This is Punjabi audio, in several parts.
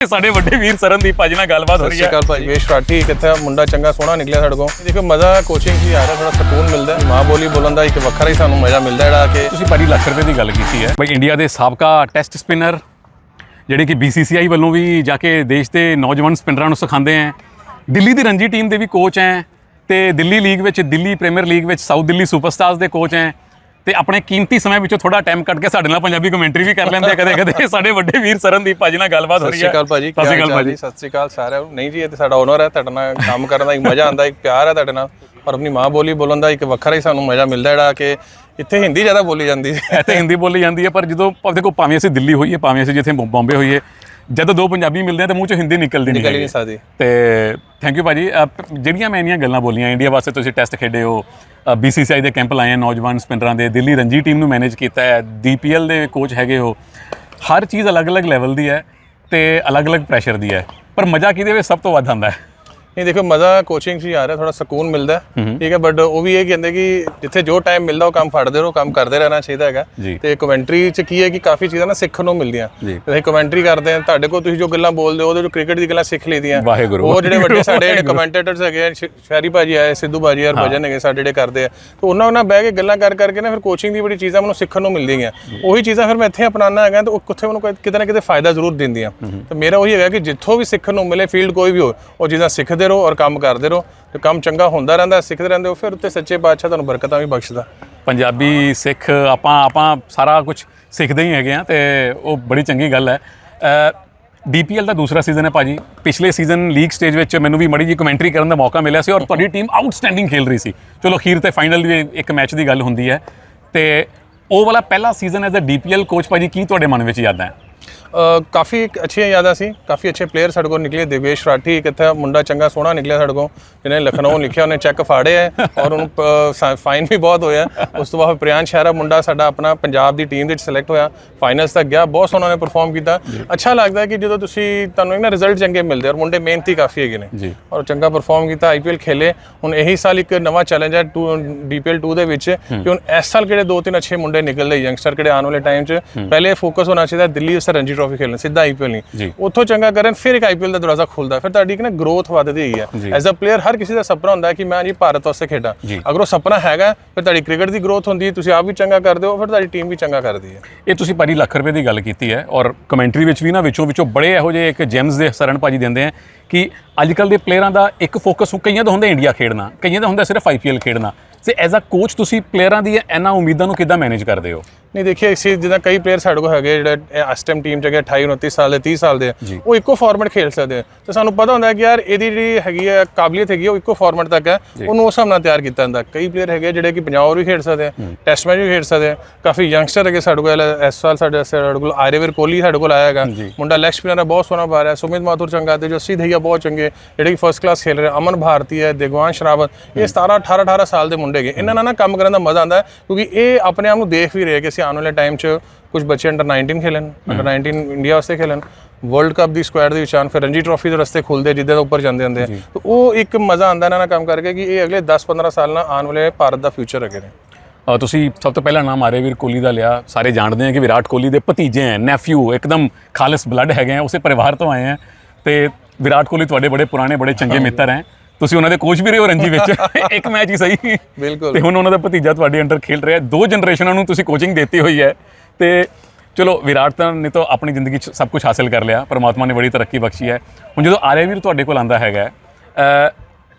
ਸਾਡੇ ਵੱਡੇ ਵੀਰ ਸਰਨਦੀਪ ਭਾਜੀ ਨਾਲ ਗੱਲਬਾਤ ਹੋ ਸਤਿ ਰਹੀ ਸ਼੍ਰੀ ਹੈ ਅਕਾਲ ਭਾਜੀ। ਵੇਸ਼ ਰਾਠੀ ਕਿੱਥੇ ਮੁੰਡਾ ਚੰਗਾ ਸੋਹਣਾ ਨਿਕਲਿਆ ਸਾਡੇ ਕੋਲ। ਦੇਖੋ ਮਜ਼ਾ ਕੋਚਿੰਗ 'ਚ ਹੀ ਆ ਰਿਹਾ ਥੋੜਾ ਸਕੂਨ ਮਿਲਦਾ ਹੈ। ਮਾਂ ਬੋਲੀ ਬੋਲਣ ਦਾ ਇੱਕ ਵੱਖਰਾ ਹੀ ਸਾਨੂੰ ਮਜ਼ਾ ਮਿਲਦਾ ਜਿਹੜਾ ਕਿ ਤੁਸੀਂ ਭਾਜੀ ਲੱਖ ਰੁਪਏ ਦੀ ਗੱਲ ਕੀਤੀ ਹੈ। ਬਈ ਇੰਡੀਆ ਦੇ ਸਾਬਕਾ ਟੈਸਟ ਸਪਿਨਰ ਜਿਹੜੇ ਕਿ BCCI ਵੱਲੋਂ ਵੀ ਜਾ ਕੇ ਦੇਸ਼ ਦੇ ਨੌਜਵਾਨ ਸਪਿਨਰਾਂ ਨੂੰ ਸਿਖਾਉਂਦੇ ਹੈ। ਦਿੱਲੀ ਦੀ ਰਣਜੀ ਟੀਮ ਦੇ ਵੀ ਕੋਚ ਹੈ ਤੇ ਦਿੱਲੀ ਲੀਗ ਵਿੱਚ ਦਿੱਲੀ ਪ੍ਰੀਮੀਅਰ ਲੀਗ ਵਿੱਚ ਸਾਊਥ ਦਿੱਲੀ ਸੁਪਰਸਟਾਰਸ ਦੇ ਕੋਚ ਹੈ। ਤੇ ਆਪਣੇ ਕੀਮਤੀ ਸਮੇਂ ਵਿੱਚੋਂ ਥੋੜਾ ਟਾਈਮ ਕੱਢ ਕੇ ਸਾਡੇ ਨਾਲ ਪੰਜਾਬੀ ਕਮੈਂਟਰੀ ਵੀ ਕਰ ਲੈਂਦੇ ਆ ਕਦੇ ਕਦੇ। ਸਾਡੇ ਵੱਡੇ ਵੀਰ ਸਰਨਦੀਪ ਭਾਜੀ ਨਾਲ ਗੱਲਬਾਤ ਹੋ ਸਤਿ ਰਹੀ ਸ਼੍ਰੀ ਹੈ ਅਕਾਲ ਭਾਜੀ ਸਤਿ ਸ਼੍ਰੀ ਅਕਾਲ ਭਾਜੀ। ਸਤਿ ਸ਼੍ਰੀ ਅਕਾਲ ਸਾਰਿਆਂ ਨੂੰ। ਨਹੀਂ ਜੀ ਇਹ ਤੇ ਸਾਡਾ ਓਨਰ ਹੈ ਤੁਹਾਡੇ ਨਾਲ ਕੰਮ ਕਰਨ ਦਾ ਇੱਕ ਮਜ਼ਾ ਆਉਂਦਾ ਇੱਕ ਪਿਆਰ ਹੈ ਤੁਹਾਡੇ ਨਾਲ। ਔਰ ਆਪਣੀ ਮਾਂ ਬੋਲੀ ਬੋਲਣ ਦਾ ਇੱਕ ਵੱਖਰਾ ਹੀ ਸਾਨੂੰ ਮਜ਼ਾ ਮਿਲਦਾ ਜਿਹੜਾ ਕਿ ਇੱਥੇ ਹਿੰਦੀ ਜ਼ਿਆਦਾ ਬੋਲੀ ਜਾਂਦੀ ਹੈ। ਇੱਥੇ ਹਿੰਦੀ ਬੋਲੀ ਜਾਂਦੀ ਹੈ ਪਰ ਜਦੋਂ ਦੇਖੋ ਭਾਵੇਂ ਅਸੀਂ ਦਿੱਲੀ ਹੋਈਏ ਭਾਵੇਂ ਅਸੀਂ ਜਿੱਥੇ ਬੰਬੇ ਹੋਈਏ ਜਦੋਂ ਦੋ ਪੰਜਾਬੀ ਮਿਲਦੇ ਆ ਤਾਂ ਮੂੰਹ ਚੋਂ ਹਿੰਦੀ ਨਿਕਲਦੀ ਨਹੀਂ ਨਿਕਲ ਹੀ ਹੈਗੀ। ਨਹੀਂ ਸਕਦੀ। ਤੇ ਥੈਂਕ ਯੂ ਭਾਜੀ। ਅਹ, ਪ- ਜਿਹੜੀਆਂ ਮੈਂ ਇੰਨੀਆਂ ਗੱਲਾਂ ਬੋਲੀਆਂ ਇੰਡੀਆ ਵਾਸਤੇ ਤੁਸੀਂ ਟੈਸਟ ਖੇਡੇ ਹੋ BCCI ਦੇ ਕੈਂਪ ਲਾਏ ਆ ਨੌਜਵਾਨ ਸਪਿਨਰਾਂ ਦੇ ਦਿੱਲੀ ਰਣਜੀ ਟੀਮ ਨੂੰ ਮੈਨੇਜ ਕੀਤਾ ਹੈ DPL ਦੇ ਕੋਚ ਹੈਗੇ ਹੋ। ਹਰ ਚੀਜ਼ ਅਲੱਗ-ਅਲੱਗ ਲੈਵਲ ਦੀ ਹੈ ਤੇ ਅਲੱਗ-ਅਲੱਗ ਪ੍ਰੈਸ਼ਰ ਦੀ ਹੈ। ਪਰ ਮਜ਼ਾ ਕਿਹਦੇ ਵਿੱਚ? ਸਭ ਤੋਂ ਵੱਧ ਆਉਂਦਾ ਹੈ। ਨਹੀਂ ਦੇਖੋ ਮਜ਼ਾ ਕੋਚਿੰਗ 'ਚ ਹੀ ਆ ਰਿਹਾ ਥੋੜਾ ਸਕੂਨ ਮਿਲਦਾ ਹੈ। ਠੀਕ ਹੈ ਬਟ ਉਹ ਵੀ ਇਹ ਕਹਿੰਦੇ ਕਿ ਜਿੱਥੇ ਜੋ ਟਾਈਮ ਮਿਲਦਾ ਉਹ ਕੰਮ ਫੜਦੇ ਰਹੋ ਕੰਮ ਕਰਦੇ ਰਹਿਣਾ ਚਾਹੀਦਾ ਹੈਗਾ। ਤੇ ਕਮੈਂਟਰੀ 'ਚ ਕੀ ਹੈ ਕਿ ਕਾਫੀ ਚੀਜ਼ਾਂ ਨਾ ਸਿੱਖਣ ਨੂੰ ਮਿਲਦੀਆਂ। ਤੁਸੀਂ ਕਮੈਂਟਰੀ ਕਰਦੇ ਆ ਤੁਹਾਡੇ ਕੋਲ ਤੁਸੀਂ ਜੋ ਗੱਲਾਂ ਬੋਲਦੇ ਹੋ ਉਹਦੇ ਜੋ ਕ੍ਰਿਕਟ ਦੀ ਗੱਲਾਂ ਸਿੱਖ ਵਾਹਿਗੁਰੂ, ਉਹ ਜਿਹੜੇ ਵੱਡੇ ਸਾਡੇ ਜਿਹੜੇ। ਕਮੈਂਟੇਟਰਸ ਹੈਗੇ ਆ, ਸ਼ਹਿਰੀ ਭਾਜੀ ਆਏ ਸਿੱਧੂ ਭਾਜੀ ਯਾਰ ਭਜਨ ਹੈਗੇ ਸਾਡੇ ਜਿਹੜੇ ਕਰਦੇ ਆ। ਤੇ ਉਹਨਾਂ ਨਾਲ ਬਹਿ ਕੇ ਗੱਲਾਂ ਕਰ ਕਰਕੇ ਨਾ ਫਿਰ ਕੋਚਿੰਗ ਦੀ ਬੜੀ ਚੀਜ਼ਾਂ ਮੈਨੂੰ ਸਿੱਖਣ ਨੂੰ ਮਿਲਦੀਆਂ। ਉਹੀ ਚੀਜ਼ਾਂ ਫਿਰ ਮੈਂ ਇੱਥੇ ਅਪਣਾਉਣਾ ਹੈਗਾ ਤੇ ਉਹ ਕਿੱਥੇ ਮੈਨੂੰ ਕਿਤੇ ਨਾ ਕਿਤੇ ਫਾਇਦਾ ਜ਼ਰੂਰ ਦਿੰਦੀਆਂ। ਤੇ ਮੇਰਾ ਉਹੀ ਹੈਗਾ ਕਿ ਜਿੱਥੋਂ ਵੀ ਸਿੱਖਣ ਨੂੰ ਮਿਲੇ ਫੀਲਡ ਕੋਈ ਵੀ ਹੋ ਉਹ ਚੀਜ਼ਾਂ ਸਿੱਖਦੇ ਰਹੋ ਔਰ ਕੰਮ ਕਰਦੇ ਰਹੋ, ਤੇ ਕੰਮ ਚੰਗਾ ਹੁੰਦਾ ਰਹਿੰਦਾ, ਸਿੱਖਦੇ ਰਹਿੰਦੇ ਹੋ, ਫਿਰ ਉੱਤੇ ਸੱਚੇ ਪਾਤਸ਼ਾਹ ਤੁਹਾਨੂੰ ਬਰਕਤਾਂ ਵੀ ਬਖਸ਼ਦਾ। ਪੰਜਾਬੀ ਸਿੱਖ, ਆਪਾਂ ਆਪਾਂ ਸਾਰਾ ਕੁਝ ਸਿੱਖਦੇ ਹੀ ਹੈਗੇ ਆ ਤੇ ਉਹ ਬੜੀ ਚੰਗੀ ਗੱਲ ਹੈ। ਡੀਪੀਐਲ ਦਾ ਦੂਸਰਾ ਸੀਜ਼ਨ ਹੈ ਭਾਜੀ। ਪਿਛਲੇ ਸੀਜ਼ਨ ਲੀਗ ਸਟੇਜ ਵਿੱਚ ਮੈਨੂੰ ਵੀ ਮੜੀ ਜੀ ਕਮੈਂਟਰੀ ਕਰਨ ਦਾ ਮੌਕਾ ਮਿਲਿਆ ਸੀ ਔਰ ਤੁਹਾਡੀ ਟੀਮ ਆਊਟਸਟੈਂਡਿੰਗ ਖੇਲ ਰਹੀ ਸੀ। ਚਲੋ, ਅਖੀਰ ਤੇ ਫਾਈਨਲ ਵੀ ਇੱਕ ਮੈਚ ਦੀ ਗੱਲ ਹੁੰਦੀ ਹੈ। ਤੇ ਉਹ ਵਾਲਾ ਪਹਿਲਾ season as a DPL coach ਭਾਜੀ, ਕੀ ਤੁਹਾਡੇ ਮਨ ਵਿੱਚ ਯਾਦਾਂ ਹੈ? ਕਾਫੀ ਅੱਛੀਆਂ ਯਾਦਾਂ ਸੀ। ਕਾਫੀ ਅੱਛੇ ਪਲੇਅਰ ਸਾਡੇ ਕੋਲ ਨਿਕਲੇ। ਦਿਵੇਸ਼ ਰਾਠੀ ਕਿੱਥੇ ਮੁੰਡਾ ਚੰਗਾ ਸੋਹਣਾ ਨਿਕਲਿਆ ਸਾਡੇ ਕੋਲ ਜਿਹਨੇ ਲਖਨਊ ਲਿਖਿਆ ਉਹਨੇ ਚੈੱਕ ਫਾੜੇ ਹੈ ਔਰ ਉਹਨੂੰ ਫਾਈਨ ਵੀ ਬਹੁਤ ਹੋਇਆ। ਉਸ ਤੋਂ ਬਾਅਦ ਪ੍ਰਿਆਨ ਸ਼ਹਿਰਾ ਮੁੰਡਾ ਸਾਡਾ ਆਪਣਾ ਪੰਜਾਬ ਦੀ ਟੀਮ ਦੇ ਵਿੱਚ ਸਿਲੈਕਟ ਹੋਇਆ। ਫਾਈਨਲਸ ਤੱਕ ਗਿਆ। ਬਹੁਤ ਸੋਹਣਾ ਨੇ ਪਰਫਾਰਮ ਕੀਤਾ। ਅੱਛਾ ਲੱਗਦਾ ਕਿ ਜਦੋਂ ਤੁਸੀਂ ਤੁਹਾਨੂੰ ਇੱਕ ਨਾ ਰਿਜ਼ਲਟ ਚੰਗੇ ਮਿਲਦੇ ਔਰ ਮੁੰਡੇ ਮਿਹਨਤੀ ਕਾਫੀ ਹੈਗੇ ਨੇ ਔਰ ਚੰਗਾ ਪਰਫਾਰਮ ਕੀਤਾ ਆਈਪੀਐਲ ਖੇਲੇ। ਹੁਣ ਇਹੀ ਸਾਲ ਇੱਕ ਨਵਾਂ ਚੈਲੰਜ ਹੈ ਡੀਪੀਐਲ 2 ਦੇ ਵਿੱਚ ਕਿ ਹੁਣ ਇਸ ਸਾਲ ਕਿਹੜੇ ਦੋ ਤਿੰਨ ਅੱਛੇ ਮੁੰਡੇ ਨਿਕਲਦੇ ਯੰਗਸਟਰ ਕਿਹੜੇ ਆਉਣ ਵਾਲੇ ਟਾਈਮ 'ਚ। ਪਹਿਲੇ ਫੋਕਸ ਹੋਣਾ ਚਾਹੀਦਾ ਦਿੱਲੀ ਉਸ ਰਣਜੀ ਟਰੋਫੀ ਖੇਲਣ ਸਿੱਧਾ ਆਈਪੀਐਲ। ਨਹੀਂ। ਉੱਥੋਂ ਚੰਗਾ ਕਰਨ ਫਿਰ ਇੱਕ ਆਈਪੀਐਲ ਦਾ ਦਰਵਾਜ਼ਾ ਖੁੱਲਦਾ ਫਿਰ ਤੁਹਾਡੀ ਇੱਕ ਨਾ ਗਰੋਥ ਵੱਧਦੀ ਹੀ। ਐਜ਼ ਅ ਪਲੇਅਰ ਹਰ ਕਿਸੇ ਦਾ ਸੁਪਨਾ ਹੁੰਦਾ ਕਿ ਮੈਂ ਜੀ ਭਾਰਤ ਵਾਸਤੇ ਖੇਡਾਂ। ਅਗਰ ਉਹ ਸੁਪਨਾ ਹੈਗਾ ਫਿਰ ਤੁਹਾਡੀ ਕ੍ਰਿਕਟ ਦੀ ਗਰੋਥ ਹੁੰਦੀ ਹੈ ਤੁਸੀਂ ਆਪ ਵੀ ਚੰਗਾ ਕਰਦੇ ਹੋ ਫਿਰ ਤੁਹਾਡੀ ਟੀਮ ਵੀ ਚੰਗਾ ਕਰਦੀ ਹੈ। ਇਹ ਤੁਸੀਂ ਭਾਜੀ ਲੱਖ ਰੁਪਏ ਦੀ ਗੱਲ ਕੀਤੀ ਹੈ ਔਰ ਕਮੈਂਟਰੀ ਵਿੱਚ ਵੀ ਨਾ ਵਿੱਚੋਂ ਵਿੱਚੋਂ ਬੜੇ ਇਹੋ ਜਿਹੇ ਇੱਕ ਜੈਮਸ ਦੇ ਸਰਨ ਭਾਜੀ ਦਿੰਦੇ ਆ ਕਿ ਅੱਜ ਕੱਲ ਦੇ ਪਲੇਅਰਾਂ ਦਾ ਇੱਕ ਫੋਕਸ ਕਈਆਂ ਦਾ ਹੁੰਦਾ ਇੰਡੀਆ ਖੇਡਣਾ ਕਈਆਂ ਦਾ ਹੁੰਦਾ ਸਿਰਫ ਆਈਪੀਐਲ ਖੇਡਣਾ। ਤੇ ਐਜ਼ ਅ ਕੋਚ ਤੁਸੀਂ ਪਲੇਅਰਾਂ ਦੀ ਇਹਨਾਂ ਉਮੀਦਾਂ ਨੂੰ ਕਿੱਦਾਂ ਮੈਨੇਜ ਕਰਦੇ ਹੋ? ਨਹੀਂ ਦੇਖਿਏ ਇਸੇ ਜਿੱਦਾਂ ਕਈ ਪਲੇਅਰ ਸਾਡੇ ਕੋਲ ਹੈਗੇ ਜਿਹੜੇ ਇਸ ਟਾਈਮ ਟੀਮ ਚ ਹੈਗੇ 28 29 ਸਾਲ ਦੇ 30 ਸਾਲ ਦੇ ਉਹ ਇੱਕੋ ਫਾਰਮੈਟ ਖੇਡ ਸਕਦੇ ਆ। ਤੇ ਸਾਨੂੰ ਪਤਾ ਹੁੰਦਾ ਕਿ ਯਾਰ ਇਹਦੀ ਜਿਹੜੀ ਹੈਗੀ ਹੈ ਕਾਬਲੀਅਤ ਹੈਗੀ ਉਹ ਇੱਕੋ ਫਾਰਮੈਟ ਤੱਕ ਹੈ ਉਹਨੂੰ ਉਸ ਹਿਸਾਬ ਨਾਲ ਤਿਆਰ ਕੀਤਾ ਜਾਂਦਾ। ਕਈ ਪਲੇਅਰ ਹੈਗੇ ਜਿਹੜੇ ਕਿ 50 ਓਵਰ ਵੀ ਖੇਡ ਸਕਦੇ ਆ ਟੈਸਟ ਮੈਚ ਵੀ ਖੇਡ ਸਕਦੇ ਆ। ਕਾਫੀ ਯੰਗਸਟਰ ਹੈਗੇ ਸਾਡੇ ਕੋਲ ਇਸ ਸਾਲ ਸਾਡੇ ਸਾਡੇ ਕੋਲ ਆਰੇਵਰ ਕੋਹਲੀ ਸਾਡੇ ਕੋਲ ਆਇਆ ਹੈਗਾ। ਮੁੰਡਾ ਲੈਗ ਸਪਿਨਰ ਬਹੁਤ ਸੋਹਣਾ ਬਾਰ ਹੈ। ਸੁਮਿਤ ਮਾਥੁਰ ਚੰਗਾ ਤੇ ਜੋ ਸਿੱਧਈਆ ਬਹੁਤ ਚੰਗੇ ਜਿਹੜੇ ਕਿ ਫਰਸਟ ਕਲਾਸ ਖੇਲ ਰਹੇ ਅਮਨ ਭਾਰਤੀ ਹੈ ਦਿਗਵਾਨ ਸ਼ਰਾਵਤ। ਇਹ 17 18 18 ਸਾਲ ਦੇ ਮੁੰਡੇ ਹੈਗੇ। ਇਹਨਾਂ ਨਾਲ ਨਾ ਕੰਮ ਕਰਨ ਦਾ ਮਜ਼ਾ ਆਉਂਦਾ ਕਿਉਂਕਿ ਇਹ ਆਪਣੇ ਆਪ ਨੂੰ ਦੇਖ ਵੀ ਰਹੇ ਕਿ ਅਸੀਂ ਆਉਣ ਵਾਲੇ ਟਾਈਮ 'ਚ ਕੁਝ ਬੱਚੇ ਅੰਡਰ 19 ਖੇਲਣ ਅੰਡਰ 19 ਇੰਡੀਆ ਵਾਸਤੇ ਖੇਲਣ ਵਰਲਡ ਕੱਪ ਦੀ ਸਕੁਐਡ ਦੇ ਵਿੱਚ ਆਉਣ ਫਿਰ ਰਣਜੀ ਟਰੋਫੀ ਦੇ ਰਸਤੇ ਖੁੱਲਦੇ ਜਿੱਦਾਂ ਦਾ ਉੱਪਰ ਜਾਂਦੇ ਹੁੰਦੇ ਆ। ਤਾਂ ਉਹ ਇੱਕ ਮਜ਼ਾ ਆਉਂਦਾ ਇਹਨਾਂ ਨਾਲ ਕੰਮ ਕਰਕੇ ਕਿ ਇਹ ਅਗਲੇ 10 15 ਸਾਲ ਨਾਲ ਆਉਣ ਵਾਲੇ ਭਾਰਤ ਦਾ ਫਿਊਚਰ ਹੈਗੇ ਨੇ। ਤੁਸੀਂ ਸਭ ਤੋਂ ਪਹਿਲਾਂ ਨਾਮ ਆਰੇਵੀਰ ਕੋਹਲੀ ਦਾ ਲਿਆ। ਸਾਰੇ ਜਾਣਦੇ ਆ ਕਿ ਵਿਰਾਟ ਕੋਹਲੀ ਦੇ ਭਤੀਜੇ ਹੈ ਨੈਫਿਊ ਇੱਕਦਮ ਖਾਲਸ ਬਲੱਡ ਹੈਗੇ ਆ ਉਸੇ ਪਰਿਵਾਰ ਤੋਂ ਆਏ ਆ। ਤੇ ਵਿਰਾਟ ਕੋਹਲੀ ਤੁਹਾਡੇ ਬੜੇ ਪੁਰਾਣੇ ਬੜੇ ਚੰਗੇ ਮਿੱਤਰ ਹੈ। ਤੁਸੀਂ ਉਹਨਾਂ ਦੇ ਕੋਚ ਵੀ ਰਹੇ ਹੋ ਰਣਜੀ ਵਿੱਚ। ਇੱਕ ਮੈਚ ਹੀ ਸਹੀ। ਬਿਲਕੁਲ। ਤੇ ਹੁਣ ਉਹਨਾਂ ਦਾ ਭਤੀਜਾ ਤੁਹਾਡੇ ਅੰਡਰ ਖੇਡ ਰਿਹਾ ਹੈ। ਦੋ ਜਨਰੇਸ਼ਨਾਂ ਨੂੰ ਤੁਸੀਂ ਕੋਚਿੰਗ ਦਿੱਤੀ ਹੋਈ ਹੈ। ਤੇ ਚਲੋ ਵਿਰਾਟ ਤਾਂ ਨੇ ਤਾਂ ਆਪਣੀ ਜ਼ਿੰਦਗੀ 'ਚ ਸਭ ਕੁਝ ਹਾਸਿਲ ਕਰ ਲਿਆ। ਪਰਮਾਤਮਾ ਨੇ ਬੜੀ ਤਰੱਕੀ ਬਖਸ਼ੀ ਹੈ। ਹੁਣ ਜਦੋਂ ਆਰੇਵੀਰ ਤੁਹਾਡੇ ਕੋਲ ਆਂਦਾ ਹੈਗਾ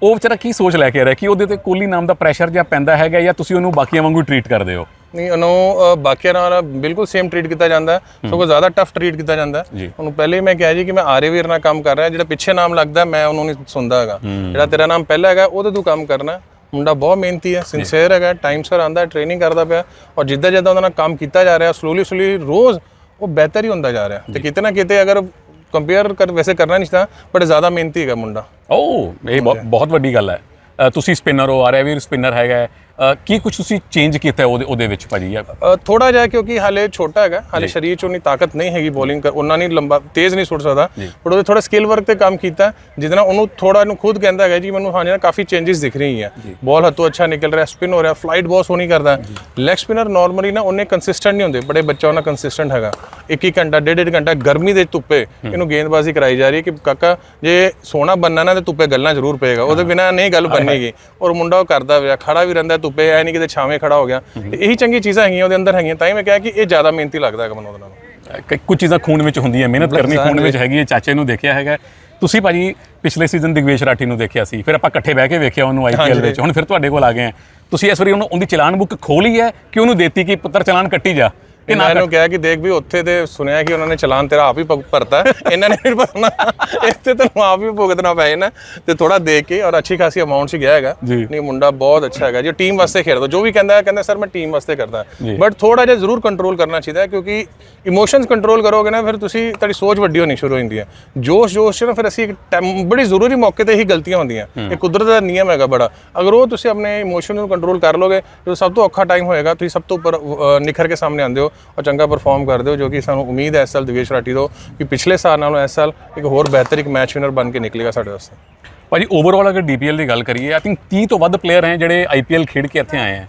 ਉਹ ਵਿਚਾਰਾ ਕੀ ਸੋਚ ਲੈ ਕੇ ਆ ਰਿਹਾ? ਕਿ ਉਹਦੇ ਤੇ ਕੋਹਲੀ ਨਾਮ ਦਾ ਪ੍ਰੈਸ਼ਰ ਜਾਂ ਪੈਂਦਾ ਹੈਗਾ ਜਾਂ ਤੁਸੀਂ ਉਹਨੂੰ ਬਾਕੀਆਂ ਵਾਂਗੂ ਟਰੀਟ ਕਰਦੇ ਹੋ? ਨਹੀਂ ਉਹਨੂੰ ਬਾਕੀਆਂ ਨਾਲ ਬਿਲਕੁਲ ਸੇਮ ਟ੍ਰੀਟ ਕੀਤਾ ਜਾਂਦਾ ਹੈ। ਸਗੋਂ ਜ਼ਿਆਦਾ ਟਫ ਟ੍ਰੀਟ ਕੀਤਾ ਜਾਂਦਾ ਹੈ। ਉਹਨੂੰ ਪਹਿਲੇ ਹੀ ਮੈਂ ਕਿਹਾ ਜੀ ਕਿ ਮੈਂ ਆਰੇਵੀਰ ਨਾਲ ਕੰਮ ਕਰ ਰਿਹਾ ਜਿਹੜਾ ਪਿੱਛੇ ਨਾਮ ਲੱਗਦਾ ਮੈਂ ਉਹਨੂੰ ਨਹੀਂ ਸੁਣਦਾ ਹੈਗਾ। ਜਿਹੜਾ ਤੇਰਾ ਨਾਮ ਪਹਿਲਾ ਹੈਗਾ ਉਹਦੇ ਤੂੰ ਕੰਮ ਕਰਨਾ। ਮੁੰਡਾ ਬਹੁਤ ਮਿਹਨਤੀ ਹੈ ਸਿੰਸੀਅਰ ਹੈਗਾ ਟਾਈਮ ਸਿਰ ਆਂਦਾ ਟ੍ਰੇਨਿੰਗ ਕਰਦਾ ਪਿਆ ਔਰ ਜਿੱਦਾਂ ਜਿੱਦਾਂ ਉਹਦਾ ਨਾਲ ਕੰਮ ਕੀਤਾ ਜਾ ਰਿਹਾ ਸਲੋਲੀ ਸਲੋਲੀ ਰੋਜ਼ ਉਹ ਬਿਹਤਰ ਹੀ ਹੁੰਦਾ ਜਾ ਰਿਹਾ ਤੇ ਕਿਤੇ ਨਾ ਕਿਤੇ ਅਗਰ ਕੰਪੇਅਰ ਕਰ ਵੈਸੇ ਕਰਨਾ ਨਹੀਂ ਚਾਹਤਾ ਬਟ ਜ਼ਿਆਦਾ ਮਿਹਨਤੀ ਹੈਗਾ ਮੁੰਡਾ। ਓ ਇਹ ਬਹੁ- ਬਹੁਤ ਵੱਡੀ ਗੱਲ ਹੈ। ਤੁਸੀਂ ਸਪਿਨਰ ਹੋ ਆਰੇਵੀਰ ਸਪਿਨਰ ਹੈਗਾ ਕੀ ਕੁਝ ਤੁਸੀਂ ਚੇਂਜ ਕੀਤਾ ਉਹਦੇ ਉਹਦੇ ਵਿੱਚ ਭਾਜੀ? ਥੋੜਾ ਜਿਹਾ ਕਿਉਂਕਿ ਹਾਲੇ ਛੋਟਾ ਹੈਗਾ ਹਾਲੇ ਸਰੀਰ 'ਚ ਉਨੀ ਤਾਕਤ ਨਹੀਂ ਹੈਗੀ ਬੋਲਿੰਗ ਕਰ ਉਹਨਾਂ ਨਹੀਂ ਲੰਬਾ ਤੇਜ਼ ਨਹੀਂ ਸੁੱਟ ਸਕਦਾ। ਪਰ ਉਹਦੇ ਥੋੜਾ ਸਕਿੱਲ ਵਰਕ ਤੇ ਕੰਮ ਕੀਤਾ ਜਿਹਦੇ ਨਾਲ ਉਹਨੂੰ ਥੋੜਾ ਨੂੰ ਖੁਦ ਕਹਿੰਦਾ ਹੈਗਾ ਜੀ ਮੈਨੂੰ ਹਾਂ ਜਿਹੜਾ ਕਾਫੀ ਚੇਂਜਸ ਦਿਖ ਰਹੀ ਹੈ ਬਾਲ ਹੱਥੋਂ ਅੱਛਾ ਨਿਕਲ ਰਿਹਾ ਸਪਿਨ ਹੋ ਰਿਹਾ ਫਲਾਈਟ ਬਹੁਤ ਸੋਹਣੀ ਕਰਦਾ। ਲੈਗ ਸਪਿਨਰ ਨਾਰਮਲੀ ਨਾ ਉਹਨੇ ਕੰਸਿਸਟੈਂਟ ਨਹੀਂ ਹੁੰਦੇ ਬੜੇ ਬੱਚਾ ਉਹਨਾਂ ਕੰਸਿਸਟੈਂਟ ਹੈਗਾ। ਇੱਕ ਇੱਕ ਘੰਟਾ ਡੇਢ ਡੇਢ ਘੰਟਾ ਗਰਮੀ ਦੇ ਧੁੱਪੇ ਇਹਨੂੰ ਗੇਂਦਬਾਜ਼ੀ ਕਰਾਈ ਜਾ ਰਹੀ ਹੈ ਕਿ ਕਾਕਾ ਜੇ ਸੋਹਣਾ ਬੰਨਾ ਨਾ ਤੇ ਧੁੱਪੇ ਗੱਲਾਂ ਜ਼ਰੂਰ ਪਏਗਾ। ਉਹਦੇ ਬਿਨਾ ਨਹੀਂ ਗੱਲ ਬਣੇਗੀ। ਔਰ ਮੁੰਡਾ ਉਹ ਕਰਦਾ ਪਿਆ ਖੜਾ ਵੀ ਰਹਿੰਦਾ ਧੁੱਪੇ ਐ ਨਹੀਂ ਕਿਤੇ ਛਾਵੇਂ ਖੜਾ ਹੋ ਗਿਆ। ਇਹੀ ਚੰਗੀ ਚੀਜ਼ਾਂ ਹੈਗੀਆਂ ਉਹਦੇ ਅੰਦਰ ਹੈਗੀਆਂ ਤਾਂ ਹੀ ਮੈਂ ਕਿਹਾ ਕਿ ਇਹ ਜ਼ਿਆਦਾ ਮਿਹਨਤੀ ਲੱਗਦਾ ਹੈਗਾ ਮੈਨੂੰ ਉਹਦੇ ਨਾਲੋਂ ਕੁਝ ਚੀਜ਼ਾਂ ਖੂਨ ਵਿੱਚ ਹੁੰਦੀਆਂ ਮਿਹਨਤ ਕਰਨੀ ਖੂਨ ਵਿੱਚ ਹੈਗੀ ਹੈ ਚਾਚੇ ਨੂੰ ਦੇਖਿਆ ਹੈਗਾ। ਤੁਸੀਂ ਭਾਜੀ ਪਿਛਲੇ ਸੀਜ਼ਨ ਦਿਗਵੇਸ਼ ਰਾਠੀ ਨੂੰ ਦੇਖਿਆ ਸੀ ਫਿਰ ਆਪਾਂ ਇਕੱਠੇ ਬਹਿ ਕੇ ਵੇਖਿਆ ਉਹਨੂੰ ਆਈਪੀਐਲ ਵਿੱਚ। ਹੁਣ ਫਿਰ ਤੁਹਾਡੇ ਕੋਲ ਆ ਗਏ ਆ। ਤੁਸੀਂ ਇਸ ਵਾਰੀ ਉਹਨੂੰ ਉਹਦੀ ਚਲਾਨ ਬੁੱਕ ਖੋਲੀ ਹੈ ਕਿ ਉਹਨੂੰ ਦੇਤੀ ਕਿ ਪੁੱਤਰ ਚਲਾਨ ਕੱਟੀ ਜਾ? ਇਹਨਾਂ ਨੂੰ ਕਿਹਾ ਕਿ ਦੇਖ ਵੀ ਉੱਥੇ ਤੇ ਸੁਣਿਆ ਕਿ ਉਹਨਾਂ ਨੇ ਚਲਾਨ ਤੇਰਾ ਆਪ ਹੀ ਭਰਤਾ ਇਹਨਾਂ ਨੇ ਨਹੀਂ ਭਰਨਾ। ਇੱਥੇ ਤੈਨੂੰ ਆਪ ਹੀ ਭੁਗਤਣਾ ਪਏ ਨਾ ਤੇ ਥੋੜਾ ਦੇਖ ਕੇ ਔਰ ਅੱਛੀ ਖਾਸੀ ਅਮਾਉਂਟ 'ਚ ਗਿਆ ਹੈਗਾ। ਨਹੀਂ ਮੁੰਡਾ ਬਹੁਤ ਅੱਛਾ ਹੈਗਾ ਜੋ। ਟੀਮ ਵਾਸਤੇ ਖੇਡਦਾ। ਜੋ ਵੀ ਕਹਿੰਦਾ ਹੈ ਕਹਿੰਦਾ ਸਰ ਮੈਂ ਟੀਮ ਵਾਸਤੇ ਕਰਦਾ ਬਟ ਥੋੜਾ ਜਿਹਾ ਜ਼ਰੂਰ ਕੰਟਰੋਲ ਕਰਨਾ ਚਾਹੀਦਾ ਕਿਉਂਕਿ ਇਮੋਸ਼ਨਸ ਕੰਟਰੋਲ ਕਰੋਗੇ ਨਾ ਫਿਰ ਤੁਸੀਂ ਤੁਹਾਡੀ ਸੋਚ ਵੱਡੀ ਹੋਣੀ ਸ਼ੁਰੂ ਹੋ ਜਾਂਦੀ ਹੈ। ਜੋਸ਼ ਜੋਸ਼ 'ਚ ਨਾ ਫਿਰ ਅਸੀਂ ਬੜੀ ਜ਼ਰੂਰੀ ਮੌਕੇ ਤੇ ਹੀ ਗਲਤੀਆਂ ਹੁੰਦੀਆਂ। ਇਹ ਕੁਦਰਤ ਦਾ ਨਿਯਮ ਹੈਗਾ ਬੜਾ। ਅਗਰ ਉਹ ਤੁਸੀਂ ਆਪਣੇ ਇਮੋਸ਼ਨ ਨੂੰ ਕੰਟਰੋਲ ਕਰ ਲੋਗੇ ਜੋ ਸਭ ਤੋਂ ਔਖਾ ਟਾਈਮ ਹੋਏਗਾ ਤੁਸੀਂ ਸਭ ਤੋਂ ਉੱਪਰ ਨਿਖਰ ਕੇ ਸਾਹਮਣੇ ਆਉਂਦੇ ਹੋ। ਔਰ ਚੰਗਾ ਪਰਫਾਰਮ ਕਰਦੇ ਹੋ ਜੋ ਕਿ ਸਾਨੂੰ ਉਮੀਦ ਹੈ ਇਸ ਸਾਲ ਦਿਵੇਸ਼ ਰਾਠੀ ਤੋਂ ਕਿ ਪਿਛਲੇ ਸਾਲ ਨਾਲੋਂ ਇਸ ਸਾਲ ਇੱਕ ਹੋਰ ਬਿਹਤਰ ਇੱਕ ਮੈਚ ਵਿਨਰ ਬਣ ਕੇ ਨਿਕਲੇਗਾ ਸਾਡੇ ਵਾਸਤੇ। ਭਾਜੀ ਓਵਰਆਲ ਅਗਰ ਡੀਪੀਐਲ ਦੀ ਗੱਲ ਕਰੀਏ ਆਈ ਥਿੰਕ 30 ਤੋਂ ਵੱਧ ਪਲੇਅਰ ਹੈ ਜਿਹੜੇ ਆਈਪੀਐਲ ਖੇਡ ਕੇ ਇੱਥੇ ਆਏ ਹੈ।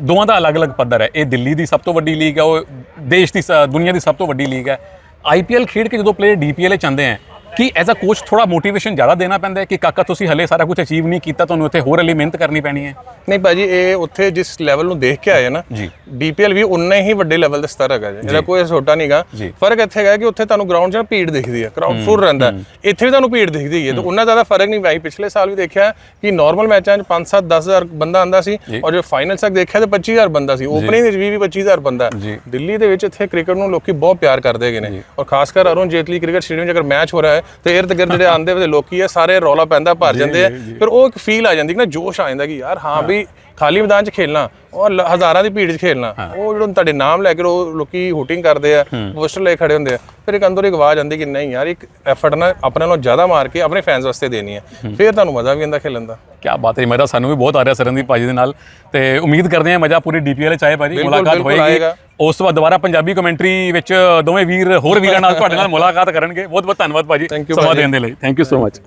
ਦੋਵਾਂ ਦਾ ਅਲੱਗ-ਅਲੱਗ ਪੱਧਰ ਹੈ। ਇਹ ਦਿੱਲੀ ਦੀ ਸਭ ਤੋਂ ਵੱਡੀ ਲੀਗ ਹੈ ਉਹ ਦੇਸ਼ ਦੀ ਦੁਨੀਆ ਦੀ ਸਭ ਤੋਂ ਵੱਡੀ ਲੀਗ ਹੈ। ਆਈਪੀਐਲ ਖੇਡ ਕੇ ਜਦੋਂ ਪਲੇਅਰ ਡੀਪੀਐਲ ਚ ਆਉਂਦੇ ਹੈ ਕਿ ਐਜ਼ ਅ ਕੋਚ ਥੋੜਾ ਮੋਟੀਵੇਸ਼ਨ ਜ਼ਿਆਦਾ ਦੇਣਾ ਪੈਂਦਾ ਹੈ ਕਿ ਕਾਕਾ ਤੁਸੀਂ ਹਲੇ ਸਾਰਾ ਕੁਝ ਅਚੀਵ ਨਹੀਂ ਕੀਤਾ ਤੁਹਾਨੂੰ ਇੱਥੇ ਹੋਰ ਹਲੇ ਮਿਹਨਤ ਕਰਨੀ ਪੈਣੀ ਹੈ? ਨਹੀਂ ਭਾਜੀ ਇਹ ਉੱਥੇ ਜਿਸ ਲੈਵਲ ਨੂੰ ਦੇਖ ਕੇ ਆਏ ਨਾ ਜੀ। ਡੀਪੀਐਲ ਵੀ ਉਨਾ ਹੀ ਵੱਡੇ ਲੈਵਲ ਦੇ ਸਤਰ ਹੈਗਾ ਜੀ। ਇਹਦਾ ਕੋਈ ਛੋਟਾ ਨਹੀਂਗਾ। ਫ਼ਰਕ ਇੱਥੇ ਹੈਗਾ ਕਿ ਉੱਥੇ ਤੁਹਾਨੂੰ ਗਰਾਊਂਡ 'ਚ ਭੀੜ ਦਿਖਦੀ ਹੈ। ਕਰਾਊਡ ਫੁੱਲ ਰਹਿੰਦਾ। ਇੱਥੇ ਵੀ ਤੁਹਾਨੂੰ ਭੀੜ ਦਿਖਦੀ ਹੈ। ਤਾਂ ਉਹਨਾਂ ਜ਼ਿਆਦਾ ਫ਼ਰਕ ਨਹੀਂ ਭਾਈ। ਪਿਛਲੇ ਸਾਲ ਵੀ ਦੇਖਿਆ ਕਿ ਨਾਰਮਲ ਮੈਚਾਂ 'ਚ 5-7 10000 ਬੰਦਾ ਆਂਦਾ ਸੀ ਔਰ ਜੋ ਫਾਈਨਲ ਤੱਕ ਦੇਖਿਆ ਤਾਂ 25000 ਬੰਦਾ ਸੀ। ਓਪਨਿੰਗ ਵਿੱਚ ਵੀ 25000 ਬੰਦਾ। ਦਿੱਲੀ ਦੇ ਵਿੱਚ ਇੱਥੇ ਕ੍ਰਿਕਟ ਨੂੰ ਲੋਕੀ ਬਹੁਤ ਪਿਆਰ ਕਰਦੇ ਹੈਗੇ ਨੇ। ਔਰ ਖਾਸ ਕਰ ਅਰੁਣ ਜੇਤਲੀ ਕ੍ਰਿਕਟ ਸਟੇਡੀਅਮ 'ਚ ਅਗਰ ਮੈਚ ਹੋ ਰਿਹਾ ਹੈ ਤੇ ਇਰਦ ਗਿਰਦ ਜਿਹੜੇ ਆਂਦੇ ਵੇ ਲੋਕੀ ਹੈ ਸਾਰੇ ਰੌਲਾ ਪੈਂਦਾ ਭਰ ਜਾਂਦੇ ਆ। ਫਿਰ ਉਹ ਇੱਕ ਫੀਲ ਆ ਜਾਂਦੀ ਕਿ ਨਾ ਜੋਸ਼ ਆ ਜਾਂਦਾ ਕਿ ਯਾਰ ਹਾਂ। ਵੀ ਖਾਲੀ ਮੈਦਾਨ 'ਚ ਖੇਲਣਾ ਔਰ ਹਜ਼ਾਰਾਂ ਦੀ ਭੀੜ 'ਚ ਖੇਲਣਾ ਉਹ ਜਦੋਂ ਤੁਹਾਡੇ ਨਾਮ ਲੈ ਕੇ ਉਹ ਲੋਕੀ ਹੂਟਿੰਗ ਕਰਦੇ ਆ ਪੋਸਟਰ ਲੈ ਖੜੇ ਹੁੰਦੇ ਆ ਫਿਰ ਇੱਕ ਅੰਦਰੋਂ ਇੱਕ ਆਵਾਜ਼ ਆਉਂਦੀ ਕਿ ਨਹੀਂ ਯਾਰ ਇੱਕ ਐਫਰਟ ਨਾ ਆਪਣੇ ਨਾਲੋਂ ਜ਼ਿਆਦਾ ਮਾਰ ਕੇ ਆਪਣੇ ਫੈਨਸ ਵਾਸਤੇ ਦੇਣੀ ਹੈ। ਫਿਰ ਤੁਹਾਨੂੰ ਮਜ਼ਾ ਵੀ ਆਉਂਦਾ ਖੇਲਣ ਦਾ। ਕੀ ਬਾਤ ਹੈ ਮਜ਼ਾ ਸਾਨੂੰ ਵੀ ਬਹੁਤ ਆ ਰਿਹਾ ਸਰਨਦੀਪ ਭਾਜੀ ਦੇ ਨਾਲ ਤੇ ਉਮੀਦ ਕਰਦੇ ਹਾਂ ਮਜ਼ਾ ਪੂਰੀ ਡੀਪੀਐਲ ਚ ਆਏ ਭਾਜੀ ਮੁਲਾਕਾਤ ਹੋਏਗੀ। ਉਸ ਤੋਂ ਬਾਅਦ ਦੁਬਾਰਾ ਪੰਜਾਬੀ ਕਮੈਂਟਰੀ ਵਿੱਚ ਦੋਵੇਂ ਵੀਰ ਹੋਰ ਵੀਰਾਂ ਨਾਲ ਤੁਹਾਡੇ ਨਾਲ ਮੁਲਾਕਾਤ ਕਰਨਗੇ। ਬਹੁਤ ਬਹੁਤ ਧੰਨਵਾਦ ਭਾਜੀ ਸਮਾਂ। ਦੇਣ ਦੇ ਲਈ। Thank you so much